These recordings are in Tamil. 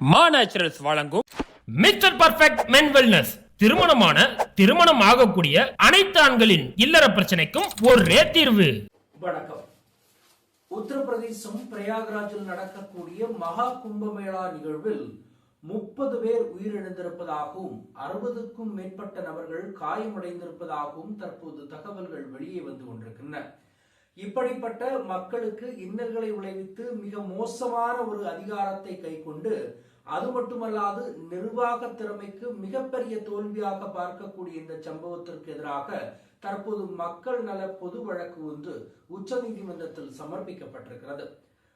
மா நேச்சுரல்ஸ் வழங்கும் மிஸ்டர் பர்ஃபெக்ட் மென் வெல்னஸ் திருமணமான திருமணம் ஆகக்கூடிய அனைத்து ஆண்களின் இல்லற பிரச்சனைக்கும் ஒரே தீர்வு. வணக்கம். உத்தரப்பிரதேசம் பிரயாக்ராஜில் நடக்கக்கூடிய மகா கும்பமேளா நிகழ்வில் முப்பது பேர் உயிரிழந்திருப்பதாகவும் அறுபதுக்கும் மேற்பட்ட நபர்கள் காயமடைந்திருப்பதாகவும் தற்போது தகவல்கள் வெளியே வந்து கொண்டிருக்கின்றன. இப்படிப்பட்ட மக்களுக்கு இன்னல்களை விளைவித்து மிக மோசமான ஒரு அதிகாரத்தை கைக்கொண்டு அது மட்டுமல்லாது நிர்வாக திறமைக்கு மிகப்பெரிய தோல்வியாக பார்க்கக்கூடிய இந்த சம்பவத்திற்கு எதிராக தற்போது மக்கள் நல பொது வழக்கு ஒன்று உச்சநீதிமன்றத்தில் சமர்ப்பிக்கப்பட்டிருக்கிறது.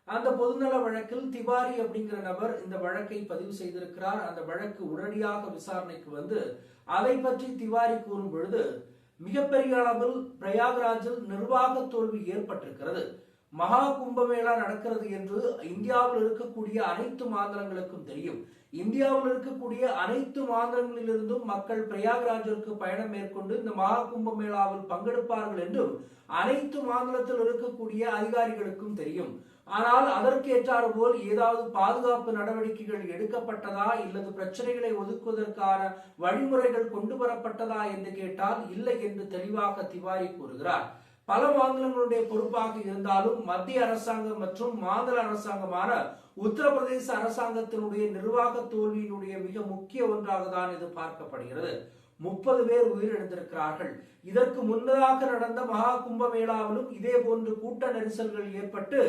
அந்த பொதுநல வழக்கில் திவாரி அப்படிங்கிற நபர் இந்த வழக்கை பதிவு செய்திருக்கிறார். அந்த வழக்கு உடனடியாக விசாரணைக்கு வந்து அதை பற்றி திவாரி கூறும் பொழுது மிகப்பெரிய அளவில் பிரயாக்ராஜில் நிர்வாக தோல்வி ஏற்பட்டிருக்கிறது. மகா கும்பமேளா நடக்கிறது என்று இந்தியாவில் இருக்கக்கூடிய அனைத்து மாநிலங்களுக்கும் தெரியும். இந்தியாவில் இருக்கக்கூடிய அனைத்து மாநிலங்களிலிருந்தும் மக்கள் பிரயாகராஜிற்கு பயணம் மேற்கொண்டு இந்த மகா கும்பமேளாவில் பங்கெடுப்பார்கள் என்றும் அனைத்து மாநிலத்தில் இருக்கக்கூடிய அதிகாரிகளுக்கும் தெரியும். ஆனால் அதற்கேற்றாறு போல் ஏதாவது பாதுகாப்பு நடவடிக்கைகள் எடுக்கப்பட்டதா இல்லது பிரச்சனைகளை ஒதுக்குவதற்கான வழிமுறைகள் கொண்டு வரப்பட்டதா என்று கேட்டால் இல்லை என்று தெளிவாக திவாரி கூறுகிறார். பல மாநிலங்களுடைய பொறுப்பாக இருந்தாலும் மத்திய அரசாங்கம் மற்றும் மாநில அரசாங்கமான உத்தரப்பிரதேச அரசாங்கத்தினுடைய நிர்வாக தோல்வியினுடைய மிக முக்கிய ஒன்றாக தான் இது பார்க்கப்படுகிறது. முப்பது பேர் உயிரிழந்திருக்கிறார்கள். இதற்கு முன்னதாக நடந்த மகா கும்பமேளாவிலும் இதே போன்று கூட்ட நெரிசல்கள் ஏற்பட்டு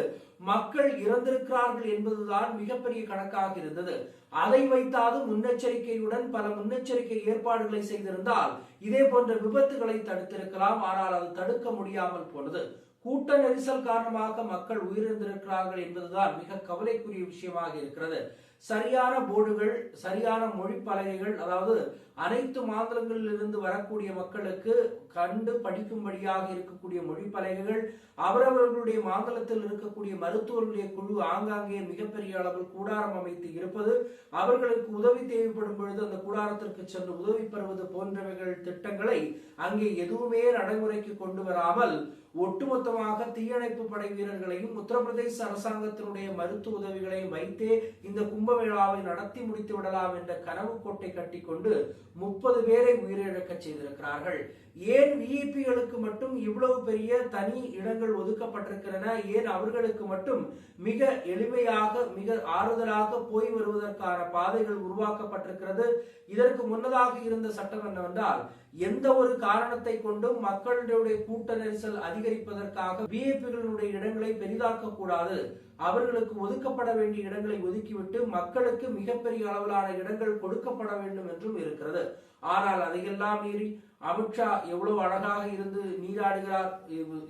மக்கள் இறந்திருக்கிறார்கள் என்பதுதான் மிகப்பெரிய கணக்காக இருந்தது. அதை வைத்தாவது முன்னெச்சரிக்கையுடன் பல முன்னெச்சரிக்கை ஏற்பாடுகளை செய்திருந்தால் இதே போன்ற விபத்துகளை தடுத்திருக்கலாம். ஆனால் அது தடுக்க முடியாமல் போனது. கூட்ட நெரிசல் காரணமாக மக்கள் உயிரிழந்திருக்கிறார்கள் என்பதுதான் மிக கவலைக்குரிய விஷயமாக இருக்கிறது. சரியான போர்டுகள் சரியான மொழி பலகைகள் அதாவது அனைத்து மாநிலங்களிலிருந்து வரக்கூடிய மக்களுக்கு கண்டு படிக்கும்படியாக இருக்கக்கூடிய மொழி பலகைகள் அவரவர்களுடைய மாநிலத்தில் இருக்கக்கூடிய மருத்துவர்களுடைய குழு ஆங்காங்கே மிகப்பெரிய அளவில் கூடாரம் அமைத்து இருப்பது அவர்களுக்கு உதவி தேவைப்படும் பொழுது அந்த கூடாரத்திற்கு சென்று உதவி பெறுவது போன்றவைகள் திட்டங்களை அங்கே எதுவுமே நடைமுறைக்கு கொண்டு வராமல் ஒட்டுமொத்தமாக தீயணைப்பு படை வீரர்களையும் உத்தரப்பிரதேச அரசாங்கத்தினுடைய மருத்துவ உதவிகளையும் வைத்தே இந்த கும்பமேளாவை நடத்தி முடித்து விடலாம் என்ற கனவு கோட்டை கட்டிக்கொண்டு முப்பது பேரை உயிரிழக்க செய்திருக்கிறார்கள். ஏன் விஐபிகளுக்கு மட்டும் இவ்வளவு பெரிய தனி இடங்கள் ஒதுக்கப்பட்டிருக்கின்றன? ஏன் அவர்களுக்கு மட்டும் மிக எளிமையாக மிக ஆறுதலாக போய் வருவதற்கான பாதைகள் உருவாக்கப்பட்டிருக்கிறது? இதற்கு முன்னதாக இருந்த சட்டம் என்னவென்றால் எந்த ஒரு காரணத்தை கொண்டும் மக்களுடைய கூட்ட நெரிசல் அதிகரிப்பதற்காக விஐபிகளுடைய இடங்களை பெரிதாக்க கூடாது அவர்களுக்கு ஒதுக்கப்பட வேண்டிய இடங்களை ஒதுக்கிவிட்டு மக்களுக்கு மிகப்பெரிய அளவிலான இடங்கள் கொடுக்கப்பட வேண்டும் என்றும் இருக்கிறது. ஆனால் அதையெல்லாம் மீறி அமித்ஷா எவ்வளவு அழகாக இருந்து நீராடுகிறார்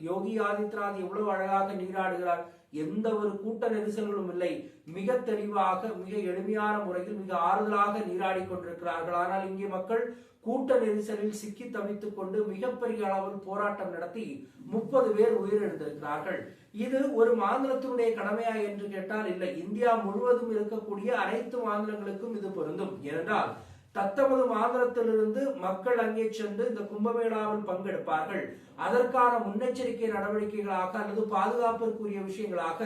யோகி ஆதித்யநாத் எவ்வளவு அழகாக நீராடுகிறார் எந்த ஒரு கூட்ட நெரிசல்களும் இல்லை. மிக தெளிவாக மிக எளிமையான முறையில் மிக ஆறுதலாக நீராடி கொண்டிருக்கிறார்கள். ஆனால் இங்கே மக்கள் கூட்ட நெரிசலில் சிக்கி தவித்துக் கொண்டு மிகப்பெரிய அளவில் போராட்டம் நடத்தி முப்பது பேர் உயிரிழந்திருக்கிறார்கள். இது ஒரு மாநிலத்தினுடைய கடமையா என்று கேட்டால் இல்லை. இந்தியா முழுவதும் இருக்கக்கூடிய அனைத்து மாநிலங்களுக்கும் இது பொருந்தும். ஏனென்றால் தத்தமது மாநிலத்திலிருந்து மக்கள் அங்கே சென்று இந்த கும்பமேளாவில் பங்கெடுப்பார்கள். அதற்கான முன்னெச்சரிக்கை நடவடிக்கைகளாக அல்லது பாதுகாப்பிற்குரிய விஷயங்களாக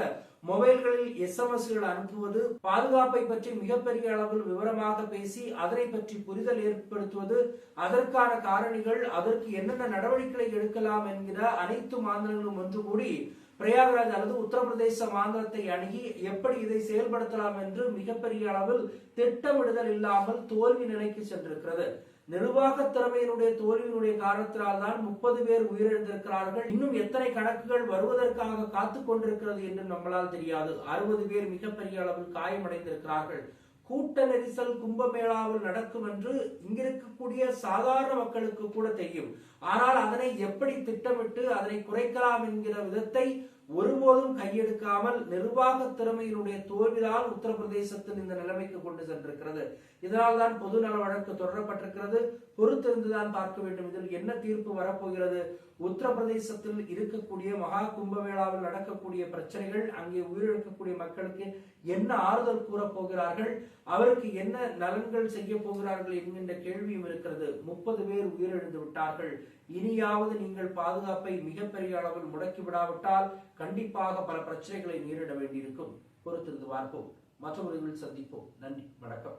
மொபைல்களில் எஸ்எம்எஸ்கள் அனுப்புவது பாதுகாப்பை பற்றி மிகப்பெரிய அளவில் விவரமாக பேசி அதனை பற்றி புரிதல் ஏற்படுத்துவது அதற்கான காரணிகள் அதற்கு என்னென்ன நடவடிக்கைகளை எடுக்கலாம் என்கிற அனைத்து மாநிலங்களும் ஒன்று கூடி பிரயாகராஜ் அல்லது உத்தரப்பிரதேச மாநிலத்தை அணுகி எப்படி இதை செயல்படுத்தலாம் என்று மிகப்பெரிய அளவில் திட்டமிடுதல் இல்லாமல் தோல்வி நிலைக்கு சென்றிருக்கிறது. நிர்வாக திறமையினுடைய தோல்வியினுடைய காரணத்தினால் தான் முப்பது பேர் உயிரிழந்திருக்கிறார்கள். இன்னும் எத்தனை கணக்குகள் வருவதற்காக காத்து கொண்டிருக்கிறது என்று நம்மளால் தெரியாது. அறுபது பேர் மிகப்பெரிய அளவில் காயமடைந்திருக்கிறார்கள். கூட்ட நெரிசல் கும்பமேளாவில் நடக்கும் என்று இங்கிருக்கக்கூடிய சாதாரண மக்களுக்கு கூட தெரியும். ஆனால் அதனை எப்படி திட்டமிட்டு அதனை குறைக்கலாம் என்கிற விதத்தை ஒருபோதும் கையெடுக்காமல் நிர்வாக திறமையினுடைய தோல்விதான் உத்தரப்பிரதேசத்தின் இந்த நிலைமைக்கு கொண்டு சென்றிருக்கிறது. இதனால் தான் பொது நல வழக்கு தொடரப்பட்டிருக்கிறது. பொறுத்திருந்துதான் பார்க்க வேண்டும். இதில் என்ன தீர்ப்பு வரப்போகிறது? உத்தரப்பிரதேசத்தில் இருக்கக்கூடிய மகா கும்பமேளாவில் நடக்கக்கூடிய பிரச்சனைகள் அங்கே உயிரிழக்கக்கூடிய மக்களுக்கு என்ன ஆறுதல் கூற போகிறார்கள் அவருக்கு என்ன நலன்கள் செய்ய போகிறார்கள் என்கின்ற கேள்வியும் இருக்கிறது. முப்பது பேர் உயிரிழந்து விட்டார்கள். இனியாவது நீங்கள் பாதுகாப்பை மிகப்பெரிய அளவில் முடக்கி விடாவிட்டால் கண்டிப்பாக பல பிரச்சனைகளை நேரிட வேண்டியிருக்கும். பொறுத்திருந்து பார்ப்போம். மற்றவர்கள் சந்திப்போம். நன்றி. வணக்கம்.